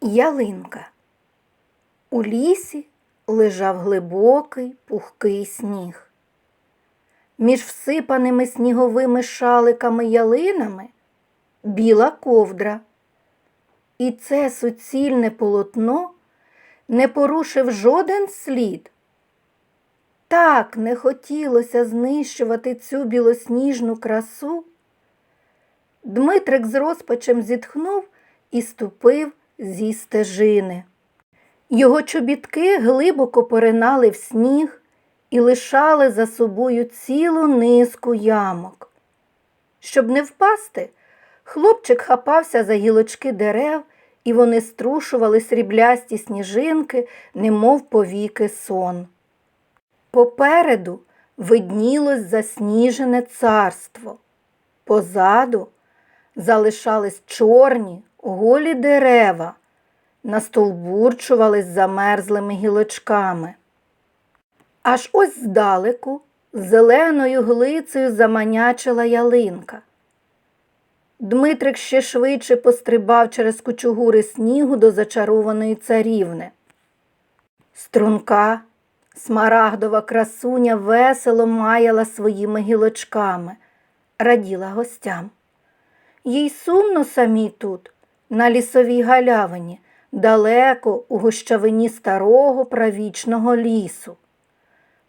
Ялинка. У лісі лежав глибокий пухкий сніг. Між всипаними сніговими шаликами ялинами біла ковдра. І це суцільне полотно не порушив жоден слід. Так не хотілося знищувати цю білосніжну красу. Дмитрик з розпачем зітхнув і ступив зі стежини. Його чобітки глибоко поринали в сніг і лишали за собою цілу низку ямок. Щоб не впасти, хлопчик хапався за гілочки дерев, і вони струшували сріблясті сніжинки, немов повіки сон. Попереду виднілось засніжене царство. Позаду залишались чорні голі дерева, настовбурчувались замерзлими гілочками. Аж ось здалеку зеленою глицею заманячила ялинка. Дмитрик ще швидше пострибав через кучугури снігу до зачарованої царівни. Струнка, смарагдова красуня весело маяла своїми гілочками, раділа гостям. Їй сумно самій тут, на лісовій галявині, далеко у гущавині старого правічного лісу.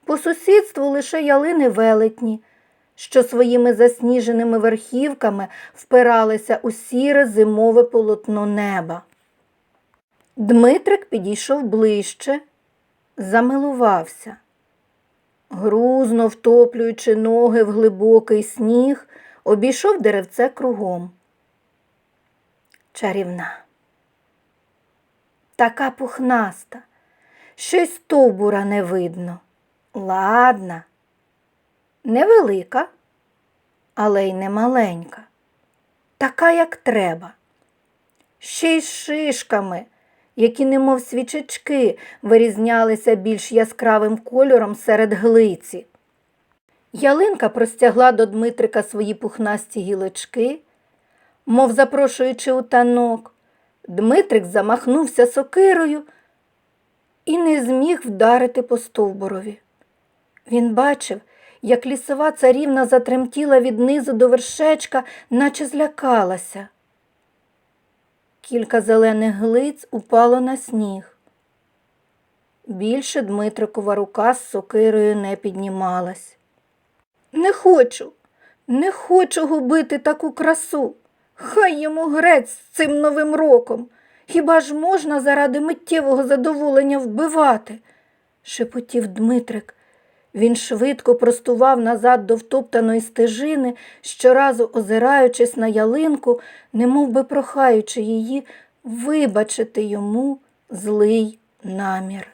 По сусідству лише ялини велетні, що своїми засніженими верхівками впиралися у сіре зимове полотно неба. Дмитрик підійшов ближче, замилувався. Грузно втоплюючи ноги в глибокий сніг, обійшов деревце кругом. Чарівна. Така пухнаста, що й стовбура не видно. Ладна, невелика, але й не маленька. Така, як треба. Ще й з шишками, які, немов свічечки, вирізнялися більш яскравим кольором серед глиці. Ялинка простягла до Дмитрика свої пухнасті гілочки, мов запрошуючи у танок. Дмитрик замахнувся сокирою і не зміг вдарити по стовбурові. Він бачив, як лісова царівна затремтіла від низу до вершечка, наче злякалася. Кілька зелених глиць упало на сніг. Більше Дмитрикова рука з сокирою не піднімалась. Не хочу, не хочу губити таку красу. Хай йому грець з цим новим роком. Хіба ж можна заради миттєвого задоволення вбивати? шепотів Дмитрик. Він швидко простував назад до втоптаної стежини, щоразу озираючись на ялинку, немов би прохаючи її вибачити йому злий намір.